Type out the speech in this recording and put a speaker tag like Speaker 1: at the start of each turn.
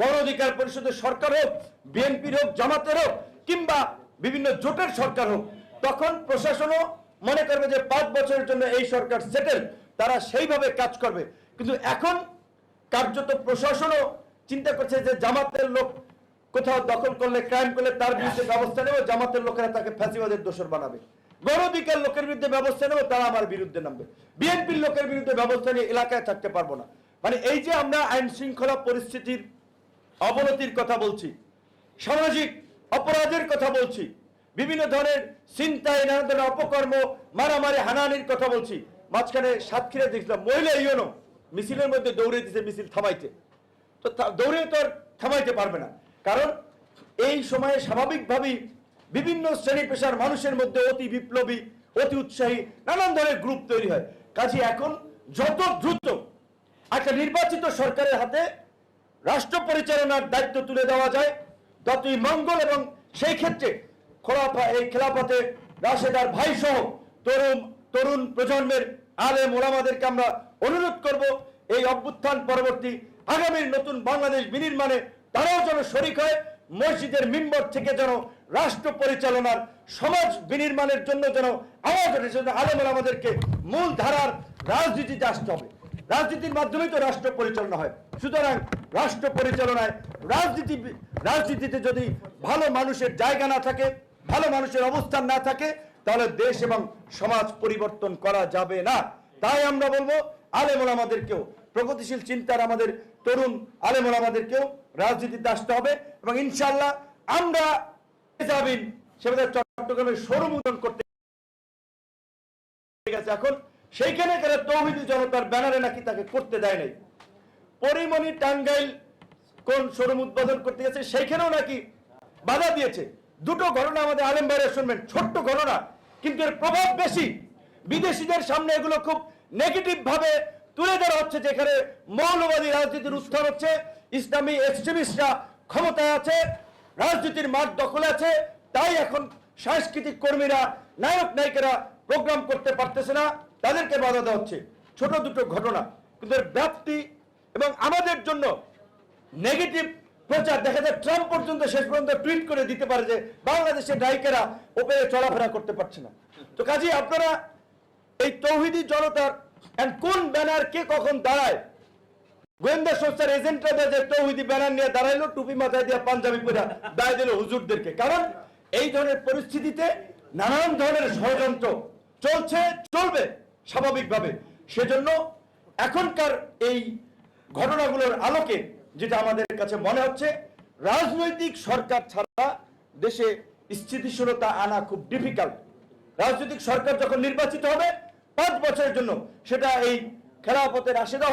Speaker 1: গণ অধিকার পরিষদের সরকার হোক, বিএনপির হোক, জামাতের হোক, কিংবা বিভিন্ন জোটের সরকার হোক, তখন প্রশাসনও মনে করবে যে পাঁচ বছরের জন্য এই সরকার সেটেল তারা সেইভাবে কাজ করবে। কিন্তু এখন কার্যত প্রশাসনও চিন্তা করছে যে জামাতের লোক কোথাও দখল করলে ক্রাইম করলে তার বিরুদ্ধে ব্যবস্থা নেবে, জামাতের লোকেরা তাকে ফ্যাসিবাদের দোষর বানাবে। গণ অধিকার লোকের বিরুদ্ধে ব্যবস্থা নেবে, তারা আমার বিরুদ্ধে নামবে। বিএনপির লোকের বিরুদ্ধে ব্যবস্থা নিয়ে এলাকায় থাকতে পারব না। মানে এই যে আমরা আইন শৃঙ্খলা পরিস্থিতির অবনতির কথা বলছি, সামাজিক অপরাধের কথা বলছি, বিভিন্ন ধরনের চিন্তায় নানা ধরনের অপকর্ম, মারামারি, হানাহানির কথা বলছি। মাঝখানে সাতক্ষীরা দেখছিলাম মহিলা ইউনো মিছিলের মধ্যে দৌড়ে দিছে, মিছিল থামাইতে। তো দৌড়ে তো আর থামাইতে পারবে না। কারণ এই সময়ে স্বাভাবিকভাবেই বিভিন্ন শ্রেণি পেশার মানুষের মধ্যে অতি বিপ্লবী, অতি উৎসাহী, নানান ধরনের গ্রুপ তৈরি হয়। কাজে এখন যত দ্রুত একটা নির্বাচিত সরকারের হাতে রাষ্ট্র পরিচালনার দায়িত্ব তুলে দেওয়া যায়। ততই মঙ্গল এবং সেই ক্ষেত্রে খোলাফা, এই খেলাফতে রাশেদার ভাই সহ তরুণ তরুণ প্রজন্মের আলেম ওলামাদেরকে আমরা অনুরোধ করব, এই অভ্যুত্থান পরবর্তী আগামীর নতুন বাংলাদেশ বিনির্মাণে তারাও যেন শরিক হয়, মসজিদের মিম্বর থেকে যেন রাষ্ট্র পরিচালনার সমাজ বিনির্মাণের জন্য যেন আওয়াজ ওঠে সেজন্য আলেম ওলামাদেরকে মূল ধারার রাজনীতিতে আসতে হবে। রাজনীতির মাধ্যমেই তো রাষ্ট্র পরিচালনা হয়। সুতরাং রাষ্ট্র পরিচালনায় রাজনীতি, রাজনীতিতে যদি ভালো মানুষের জায়গা না থাকে, ভালো মানুষের অবস্থান না থাকে, তাহলে দেশ এবং সমাজ পরিবর্তন করা যাবে না। তাই আমরা বলব, আলেমুল আমাদেরকেও, প্রগতিশীল চিন্তার আমাদের তরুণ আলেমুল আমাদেরকেও রাজনীতিতে আসতে হবে এবং ইনশাল্লাহ আমরা যাবেন সেভাবে চট্টগ্রামের সৌরমুদন করতে এখন সেইখানে তারা তৌহিদি জনতার ব্যানারে নাকি তাকে করতে দেয় নাই। পরিমণি টাঙ্গাইল কোন শোরুম উদ্বোধন করতে গেছে, সেইখানেও নাকি বাধা দিয়েছে। দুটো ঘটনা আমাদের আলেম বাইরে শুনবেন, ছোট্ট ঘটনা, কিন্তু এর প্রভাব বেশি। বিদেশিদের সামনে এগুলো খুব নেগেটিভ ভাবে তুলে ধরা হচ্ছে, যেখানে মৌলবাদী রাজনীতির উত্থান হচ্ছে, ইসলামী এক্সট্রিমিস্টরা ক্ষমতায় আছে, রাজনীতির মাঠ দখলে আছে, তাই এখন সাংস্কৃতিক কর্মীরা নায়ক নায়িকারা প্রোগ্রাম করতে পারতেছে না। তাদেরকে বাধা দেওয়া হচ্ছে। ছোট দুটো ঘটনা। কিন্তু এর ব্যাপ্তি এবং আমাদের জন্য নেগেটিভ প্রচার। দেখা যায় ট্রাম্প পর্যন্ত শেষ পর্যন্ত টুইট করে দিতে পারে যে বাংলাদেশের নায়িকেরা ওপরে চলাফেরা করতে পারছে না। তো কাজে, আপনারা এই তৌহিদি জনতার কোন ব্যানার কে কখন দাঁড়ায়? গোয়েন্দা সংস্থার এজেন্টরা যে তৌহিদি ব্যানার নিয়ে দাঁড়াইলো, টুপি মাথায় দিয়ে পাঞ্জাবি পরে দায় দিল হুজুরদেরকে। কারণ এই ধরনের পরিস্থিতিতে নানান ধরনের ষড়যন্ত্র চলছে, চলবে। স্বাভাবিকভাবে। সেজন্য এখনকার এই ঘটনাগুলোর আলোকে যেটা আমাদের কাছে মনে হচ্ছে, রাজনৈতিক সরকার ছাড়া দেশে স্থিতিশীলতা আনা খুব ডিফিকাল্ট রাজনৈতিক সরকার যখন নির্বাচিত হবে, পাঁচ বছরের জন্য সেটা এই খেলাপথের আশেদা